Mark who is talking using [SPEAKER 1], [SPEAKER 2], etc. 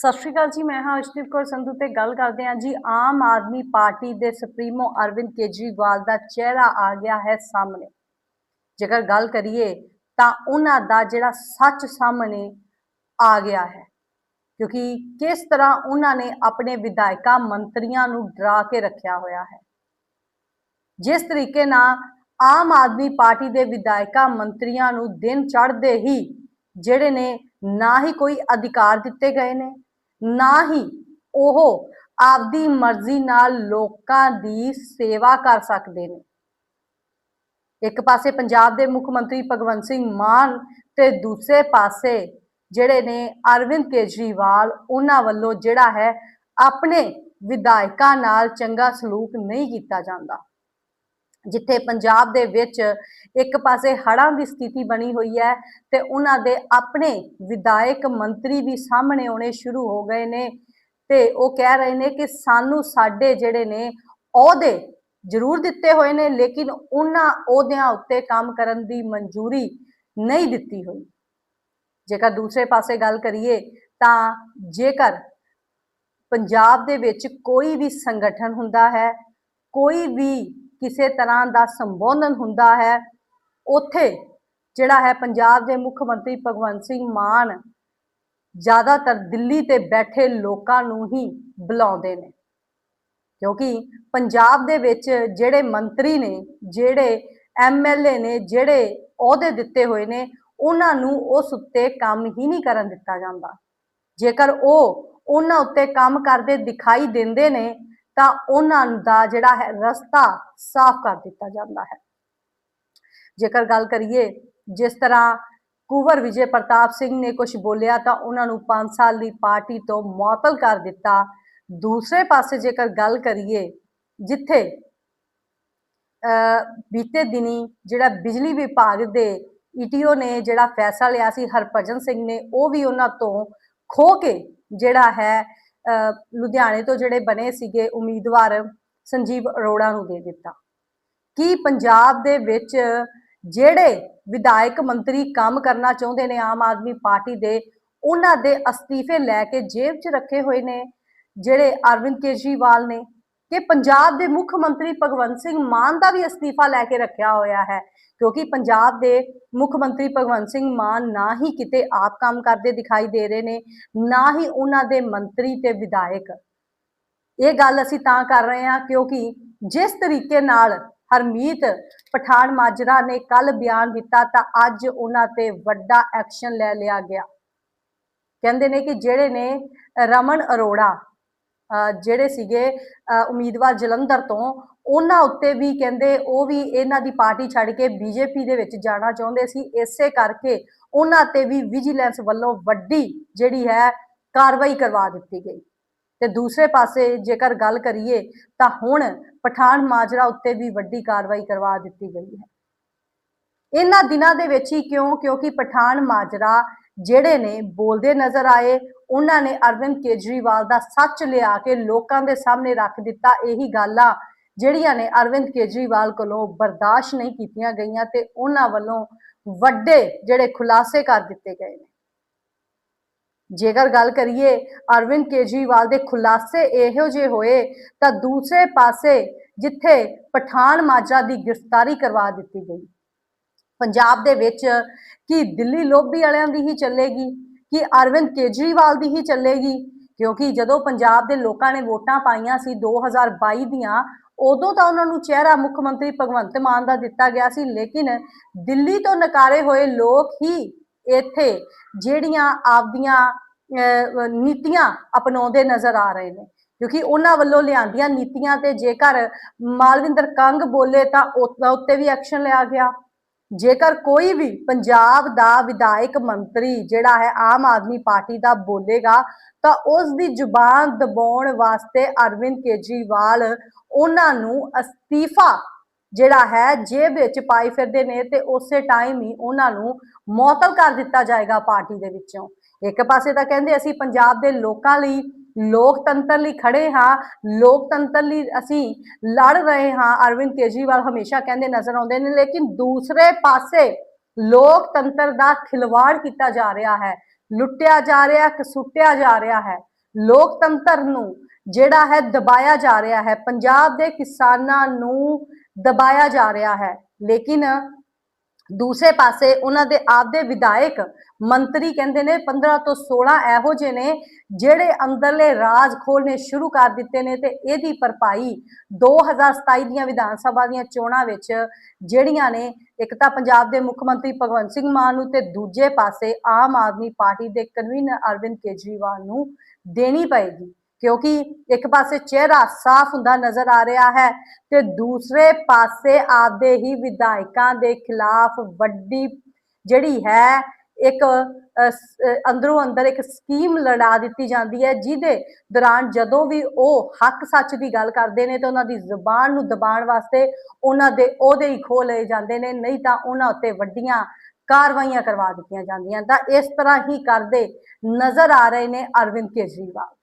[SPEAKER 1] ਸਤਿ ਸ਼੍ਰੀ ਅਕਾਲ ਜੀ, ਮੈਂ ਹਾਂ ਅਰਸ਼ਦੀਪ ਕੌਰ ਸੰਧੂ ਤੇ ਗੱਲ ਕਰਦੇ ਹਾਂ ਜੀ, ਆਮ ਆਦਮੀ ਪਾਰਟੀ ਦੇ ਸੁਪਰੀਮੋ ਅਰਵਿੰਦ ਕੇਜਰੀਵਾਲ ਦਾ ਚਿਹਰਾ ਆ ਗਿਆ ਹੈ ਸਾਹਮਣੇ। ਜੇਕਰ ਗੱਲ ਕਰੀਏ ਤਾਂ ਉਹਨਾਂ ਦਾ ਜਿਹੜਾ ਸੱਚ ਸਾਹਮਣੇ ਆ ਗਿਆ ਹੈ, ਕਿਉਂਕਿ ਕਿਸ ਤਰ੍ਹਾਂ ਉਹਨਾਂ ਨੇ ਆਪਣੇ ਵਿਧਾਇਕਾਂ, ਮੰਤਰੀਆਂ ਨੂੰ ਡਰਾ ਕੇ ਰੱਖਿਆ ਹੋਇਆ ਹੈ। ਜਿਸ ਤਰੀਕੇ ਨਾਲ ਆਮ ਆਦਮੀ ਪਾਰਟੀ ਦੇ ਵਿਧਾਇਕਾਂ, ਮੰਤਰੀਆਂ ਨੂੰ ਦਿਨ ਚੜ੍ਹਦੇ ਹੀ ਜਿਹੜੇ ਨੇ ਨਾ ਹੀ ਕੋਈ ਅਧਿਕਾਰ ਦਿੱਤੇ ਗਏ ਨੇ ਨਾ ਹੀ ਉਹ ਆਪਦੀ ਮਰਜ਼ੀ ਨਾਲ ਲੋਕਾਂ ਦੀ ਸੇਵਾ ਕਰ ਸਕਦੇ ਨੇ। ਇੱਕ ਪਾਸੇ ਪੰਜਾਬ ਦੇ ਮੁੱਖ ਮੰਤਰੀ ਭਗਵੰਤ ਸਿੰਘ ਮਾਨ ਤੇ ਦੂਸਰੇ ਪਾਸੇ ਜਿਹੜੇ ਨੇ ਅਰਵਿੰਦ ਕੇਜਰੀਵਾਲ, ਉਹਨਾਂ ਵੱਲੋਂ ਜਿਹੜਾ ਹੈ ਆਪਣੇ ਵਿਧਾਇਕਾਂ ਨਾਲ ਚੰਗਾ ਸਲੂਕ ਨਹੀਂ ਕੀਤਾ ਜਾਂਦਾ। ਜਿੱਥੇ ਪੰਜਾਬ ਦੇ ਵਿੱਚ ਇੱਕ ਪਾਸੇ ਹੜ੍ਹਾਂ ਦੀ ਸਥਿਤੀ ਬਣੀ ਹੋਈ ਹੈ ਤੇ ਉਹਨਾਂ ਦੇ ਆਪਣੇ ਵਿਧਾਇਕ ਮੰਤਰੀ ਵੀ ਸਾਹਮਣੇ ਆਉਣੇ ਸ਼ੁਰੂ ਹੋ ਗਏ ਨੇ ਤੇ ਉਹ ਕਹਿ ਰਹੇ ਨੇ ਕਿ ਸਾਨੂੰ ਸਾਡੇ ਜਿਹੜੇ ਨੇ ਅਹੁਦੇ ਜ਼ਰੂਰ ਦਿੱਤੇ ਹੋਏ ਨੇ, ਲੇਕਿਨ ਉਹਨਾਂ ਅਹੁਦਿਆਂ ਉੱਤੇ ਕੰਮ ਕਰਨ ਦੀ ਮਨਜ਼ੂਰੀ ਨਹੀਂ ਦਿੱਤੀ ਹੋਈ। ਜੇਕਰ ਦੂਸਰੇ ਪਾਸੇ ਗੱਲ ਕਰੀਏ ਤਾਂ ਜੇਕਰ ਪੰਜਾਬ ਦੇ ਵਿੱਚ ਕੋਈ ਵੀ ਸੰਗਠਨ ਹੁੰਦਾ ਹੈ, ਕੋਈ ਵੀ ਕਿਸੇ ਤਰ੍ਹਾਂ ਦਾ ਸੰਬੋਧਨ ਹੁੰਦਾ ਹੈ, ਉੱਥੇ ਜਿਹੜਾ ਹੈ ਪੰਜਾਬ ਦੇ ਮੁੱਖ ਮੰਤਰੀ ਭਗਵੰਤ ਸਿੰਘ ਮਾਨ ਜ਼ਿਆਦਾਤਰ ਦਿੱਲੀ ਤੇ ਬੈਠੇ ਲੋਕਾਂ ਨੂੰ ਹੀ ਬੁਲਾਉਂਦੇ ਨੇ। ਕਿਉਂਕਿ ਪੰਜਾਬ ਦੇ ਵਿੱਚ ਜਿਹੜੇ ਮੰਤਰੀ ਨੇ, ਜਿਹੜੇ ਐਮਐਲਏ ਨੇ, ਜਿਹੜੇ ਅਹੁਦੇ ਦਿੱਤੇ ਹੋਏ ਨੇ, ਉਹਨਾਂ ਨੂੰ ਉਸ ਉੱਤੇ ਕੰਮ ਹੀ ਨਹੀਂ ਕਰਨ ਦਿੱਤਾ ਜਾਂਦਾ। ਜੇਕਰ ਉਹ ਉਹਨਾਂ ਉੱਤੇ ਕੰਮ ਕਰਦੇ ਦਿਖਾਈ ਦਿੰਦੇ ਨੇ ਤਾਂ ਉਹਨਾਂ ਦਾ ਜਿਹੜਾ ਹੈ ਰਸਤਾ ਸਾਫ਼ ਕਰ ਦਿੱਤਾ ਜਾਂਦਾ ਹੈ। ਜੇਕਰ ਗੱਲ ਕਰੀਏ, ਜਿਸ ਤਰ੍ਹਾਂ ਕੁਵਰ ਵਿਜੇ ਪ੍ਰਤਾਪ ਸਿੰਘ ਨੇ ਕੁਝ ਬੋਲਿਆ ਤਾਂ ਉਹਨਾਂ ਨੂੰ 5 ਸਾਲ ਦੀ ਪਾਰਟੀ ਤੋਂ ਮੁਅਤਲ ਕਰ ਦਿੱਤਾ। ਦੂਸਰੇ ਪਾਸੇ ਜੇਕਰ ਗੱਲ ਕਰੀਏ, ਜਿੱਥੇ ਅ ਬੀਤੇ ਦਿਨੀ ਜਿਹੜਾ ਬਿਜਲੀ ਵਿਭਾਗ ਦੇ ਈਟੀਓ ਨੇ ਜਿਹੜਾ ਫੈਸਲਾ ਲਿਆ ਸੀ, ਹਰਭਜਨ ਸਿੰਘ ਨੇ, ਉਹ ਵੀ ਉਹਨਾਂ ਤੋਂ ਖੋ ਕੇ ਜਿਹੜਾ ਹੈ ਲੁਧਿਆਣੇ ਤੋਂ ਜਿਹੜੇ ਬਣੇ ਸੀਗੇ ਉਮੀਦਵਾਰ ਸੰਜੀਵ ਅਰੋੜਾ ਨੂੰ ਦੇ ਦਿੱਤਾ। ਕੀ ਪੰਜਾਬ ਦੇ ਵਿੱਚ ਜਿਹੜੇ ਵਿਧਾਇਕ ਮੰਤਰੀ ਕੰਮ ਕਰਨਾ ਚਾਹੁੰਦੇ ਨੇ, ਆਮ ਆਦਮੀ ਪਾਰਟੀ ਦੇ, ਉਹਨਾਂ ਦੇ ਅਸਤੀਫੇ ਲੈ ਕੇ ਜੇਬ 'ਚ ਰੱਖੇ ਹੋਏ ਨੇ, ਜਿਹੜੇ ਅਰਵਿੰਦ ਕੇਜਰੀਵਾਲ ਨੇ? ਕਿ ਪੰਜਾਬ ਦੇ ਮੁੱਖ ਮੰਤਰੀ ਭਗਵੰਤ ਸਿੰਘ ਮਾਨ ਦਾ ਵੀ ਅਸਤੀਫਾ ਲੈ ਕੇ ਰੱਖਿਆ ਹੋਇਆ ਹੈ, ਕਿਉਂਕਿ ਪੰਜਾਬ ਦੇ ਮੁੱਖ ਮੰਤਰੀ ਭਗਵੰਤ ਸਿੰਘ ਮਾਨ ਨਾ ਹੀ ਕਿਤੇ ਆਪ ਕੰਮ ਕਰਦੇ ਦਿਖਾਈ ਦੇ ਰਹੇ ਨੇ, ਨਾ ਹੀ ਉਹਨਾਂ ਦੇ ਮੰਤਰੀ ਤੇ ਵਿਧਾਇਕ। ਇਹ ਗੱਲ ਅਸੀਂ ਤਾਂ ਕਰ ਰਹੇ ਹਾਂ ਕਿਉਂਕਿ ਜਿਸ ਤਰੀਕੇ ਨਾਲ ਹਰਮੀਤ ਪਠਾਨ ਮਾਜਰਾ ਨੇ ਕੱਲ ਬਿਆਨ ਦਿੱਤਾ ਤਾਂ ਅੱਜ ਉਹਨਾਂ ਤੇ ਵੱਡਾ ਐਕਸ਼ਨ ਲੈ ਲਿਆ ਗਿਆ। ਕਹਿੰਦੇ ਨੇ ਕਿ ਜਿਹੜੇ ਨੇ ਰਮਨ ਅਰੋੜਾ ਜਿਹੜੇ ਸੀਗੇ ਉਮੀਦਵਾਰ ਜਲੰਧਰ ਤੋਂ, ਉਹਨਾਂ ਉੱਤੇ ਵੀ ਕਹਿੰਦੇ ਉਹ ਵੀ ਇਹਨਾਂ ਦੀ ਪਾਰਟੀ ਛੱਡ ਕੇ ਬੀਜੇਪੀ ਦੇ ਵਿੱਚ ਜਾਣਾ ਚਾਹੁੰਦੇ ਸੀ। ਇਸੇ ਕਰਕੇ ਉਹਨਾਂ ਤੇ ਵੀ ਵਿਜੀਲੈਂਸ ਵੱਲੋਂ ਵੱਡੀ ਜਿਹੜੀ ਹੈ ਕਾਰਵਾਈ ਕਰਵਾ ਦਿੱਤੀ ਗਈ। ਤੇ ਦੂਸਰੇ ਪਾਸੇ ਜੇਕਰ ਗੱਲ ਕਰੀਏ, ਤਾਂ ਹੁਣ ਪਠਾਨ ਮਾਜਰਾ ਉੱਤੇ ਵੀ ਵੱਡੀ ਕਾਰਵਾਈ ਕਰਵਾ ਦਿੱਤੀ ਗਈ ਹੈ। ਇਹਨਾਂ ਦਿਨਾਂ ਦੇ ਵਿੱਚ ਹੀ ਕਿਉਂ? ਕਿਉਂਕਿ ਪਠਾਨ ਮਾਜਰਾ ਜਿਹੜੇ ਨੇ ਬੋਲਦੇ ਨਜ਼ਰ ਆਏ ਉਹਨਾਂ ਨੇ ਅਰਵਿੰਦ ਕੇਜਰੀਵਾਲ ਦਾ ਸੱਚ ਲਿਆ ਕੇ ਲੋਕਾਂ ਦੇ ਸਾਹਮਣੇ ਰੱਖ ਦਿੱਤਾ। ਇਹੀ ਗੱਲਾਂ ਜਿਹੜੀਆਂ ਨੇ ਅਰਵਿੰਦ ਕੇਜਰੀਵਾਲ ਕੋਲੋਂ ਬਰਦਾਸ਼ਤ ਨਹੀਂ ਕੀਤੀਆਂ ਗਈਆਂ ਤੇ ਉਹਨਾਂ ਵੱਲੋਂ ਵੱਡੇ ਜਿਹੜੇ ਖੁਲਾਸੇ ਕਰ ਦਿੱਤੇ ਗਏ ਨੇ। ਜੇਕਰ ਗੱਲ ਕਰੀਏ ਅਰਵਿੰਦ ਕੇਜਰੀਵਾਲ ਦੇ ਖੁਲਾਸੇ ਇਹੋ ਜਿਹੇ ਹੋਏ, ਤਾਂ ਦੂਸਰੇ ਪਾਸੇ ਜਿੱਥੇ ਪਠਾਨ ਮਾਜਰਾ ਦੀ ਗ੍ਰਿਫਤਾਰੀ ਕਰਵਾ ਦਿੱਤੀ ਗਈ, ਪੰਜਾਬ ਦੇ ਵਿੱਚ ਕੀ ਦਿੱਲੀ ਲੋਬੀ ਵਾਲਿਆਂ ਦੀ ਹੀ ਚੱਲੇਗੀ? ਕਿ ਅਰਵਿੰਦ ਕੇਜਰੀਵਾਲ ਦੀ ਹੀ ਚੱਲੇਗੀ ਕਿਉਂਕਿ ਜਦੋਂ ਪੰਜਾਬ ਦੇ ਲੋਕਾਂ ਨੇ ਵੋਟਾਂ ਪਾਈਆਂ ਸੀ 2022 ਦੀਆਂ ਉਦੋਂ ਤਾਂ ਉਹਨਾਂ ਨੂੰ ਚਿਹਰਾ ਮੁੱਖ ਮੰਤਰੀ ਭਗਵੰਤ ਮਾਨ ਦਾ ਦਿੱਤਾ ਗਿਆ ਸੀ ਲੇਕਿਨ ਦਿੱਲੀ ਤੋਂ ਨਕਾਰੇ ਹੋਏ ਲੋਕ ਹੀ ਇੱਥੇ ਜਿਹੜੀਆਂ ਆਪਦੀਆਂ ਅਹ, ਨੀਤੀਆਂ ਅਪਣਾਉਂਦੇ ਨਜ਼ਰ ਆ ਰਹੇ ਨੇ ਕਿਉਂਕਿ ਉਹਨਾਂ ਵੱਲੋਂ ਲਿਆਂਦੀਆਂ ਨੀਤੀਆਂ ਤੇ ਜੇਕਰ ਮਾਲਵਿੰਦਰ ਕੰਗ ਬੋਲੇ ਤਾਂ ਉਸ ਉੱਤੇ ਵੀ ਐਕਸ਼ਨ ਲਿਆ ਗਿਆ। ਜੇਕਰ ਕੋਈ ਵੀ ਪੰਜਾਬ ਦਾ ਵਿਧਾਇਕ ਮੰਤਰੀ ਜਿਹੜਾ ਹੈ ਆਮ ਆਦਮੀ ਪਾਰਟੀ ਦਾ ਬੋਲੇਗਾ, ਤਾਂ ਉਸ ਦੀ ਜ਼ੁਬਾਨ ਦਬਾਉਣ ਵਾਸਤੇ ਅਰਵਿੰਦ ਕੇਜਰੀਵਾਲ ਉਹਨਾਂ ਨੂੰ ਅਸਤੀਫਾ ਜਿਹੜਾ ਹੈ ਜੇਬ ਵਿੱਚ ਪਾਈ ਫਿਰਦੇ ਨੇ ਤੇ ਉਸੇ ਟਾਈਮ ਹੀ ਉਹਨਾਂ ਨੂੰ ਮੁਅਤਲ ਕਰ ਦਿੱਤਾ ਜਾਏਗਾ ਪਾਰਟੀ ਦੇ ਵਿੱਚੋਂ। ਇੱਕ ਪਾਸੇ ਤਾਂ ਕਹਿੰਦੇ ਅਸੀਂ ਪੰਜਾਬ ਦੇ ਲੋਕਾਂ ਲਈ ਲੋਕਤੰਤਰ ਲਈ ਖੜੇ ਹਾਂ, ਲੋਕਤੰਤਰ ਲਈ ਅਸੀਂ ਲੜ ਰਹੇ ਹਾਂ, ਅਰਵਿੰਦ ਕੇਜਰੀਵਾਲ ਹਮੇਸ਼ਾ ਕਹਿੰਦੇ ਨਜ਼ਰ ਆਉਂਦੇ ਨੇ, ਲੇਕਿਨ ਦੂਸਰੇ ਪਾਸੇ ਲੋਕਤੰਤਰ ਦਾ ਖਿਲਵਾੜ ਕੀਤਾ ਜਾ ਰਿਹਾ ਹੈ, ਲੁੱਟਿਆ ਜਾ ਰਿਹਾ, ਕਸੁੱਟਿਆ ਜਾ ਰਿਹਾ ਹੈ। ਲੋਕਤੰਤਰ ਨੂੰ ਜਿਹੜਾ ਹੈ ਦਬਾਇਆ ਜਾ ਰਿਹਾ ਹੈ, ਪੰਜਾਬ ਦੇ ਕਿਸਾਨਾਂ ਨੂੰ ਦਬਾਇਆ ਜਾ ਰਿਹਾ ਹੈ, ਲੇਕਿਨ ਦੂਸਰੇ ਪਾਸੇ ਉਹਨਾਂ ਦੇ ਆਪਦੇ ਵਿਧਾਇਕ ਮੰਤਰੀ ਕਹਿੰਦੇ ਨੇ 15 ਤੋਂ 16 ਇਹੋ ਜਿਹੇ ਨੇ ਜਿਹੜੇ ਅੰਦਰਲੇ ਰਾਜ ਖੋਲ੍ਹਣੇ ਸ਼ੁਰੂ ਕਰ ਦਿੱਤੇ ਨੇ ਤੇ ਇਹਦੀ ਭਰਪਾਈ 2027 ਦੀਆਂ ਵਿਧਾਨ ਸਭਾ ਦੀਆਂ ਚੋਣਾਂ ਵਿੱਚ ਜਿਹੜੀਆਂ ਨੇ, ਇੱਕ ਤਾਂ ਪੰਜਾਬ ਦੇ ਮੁੱਖ ਮੰਤਰੀ ਭਗਵੰਤ ਸਿੰਘ ਮਾਨ ਨੂੰ ਤੇ ਦੂਜੇ ਪਾਸੇ ਆਮ ਆਦਮੀ ਪਾਰਟੀ ਦੇ ਕਨਵੀਨਰ ਅਰਵਿੰਦ ਕੇਜਰੀਵਾਲ ਨੂੰ ਦੇਣੀ ਪਏਗੀ। ਕਿਉਂਕਿ ਇੱਕ ਪਾਸੇ ਚਿਹਰਾ ਸਾਫ਼ ਹੁੰਦਾ ਨਜ਼ਰ ਆ ਰਿਹਾ ਹੈ ਤੇ ਦੂਸਰੇ ਪਾਸੇ ਆਪਦੇ ਹੀ ਵਿਧਾਇਕਾਂ ਦੇ ਖਿਲਾਫ ਵੱਡੀ ਜਿਹੜੀ ਹੈ ਇੱਕ ਅੰਦਰੋਂ ਅੰਦਰ ਇੱਕ ਸਕੀਮ ਲੜਾ ਦਿੱਤੀ ਜਾਂਦੀ ਹੈ, ਜਿਹਦੇ ਦੌਰਾਨ ਜਦੋਂ ਵੀ ਉਹ ਹੱਕ ਸੱਚ ਦੀ ਗੱਲ ਕਰਦੇ ਨੇ ਤੇ ਉਹਨਾਂ ਦੀ ਜ਼ੁਬਾਨ ਨੂੰ ਦਬਾਉਣ ਵਾਸਤੇ ਉਹਨਾਂ ਦੇ ਉਹਦੇ ਹੀ ਖੋ ਲਏ ਜਾਂਦੇ ਨੇ, ਨਹੀਂ ਤਾਂ ਉਹਨਾਂ ਉੱਤੇ ਵੱਡੀਆਂ ਕਾਰਵਾਈਆਂ ਕਰਵਾ ਦਿੱਤੀਆਂ ਜਾਂਦੀਆਂ ਤਾਂ ਇਸ ਤਰ੍ਹਾਂ ਹੀ ਕਰਦੇ ਨਜ਼ਰ ਆ ਰਹੇ ਨੇ ਅਰਵਿੰਦ ਕੇਜਰੀਵਾਲ।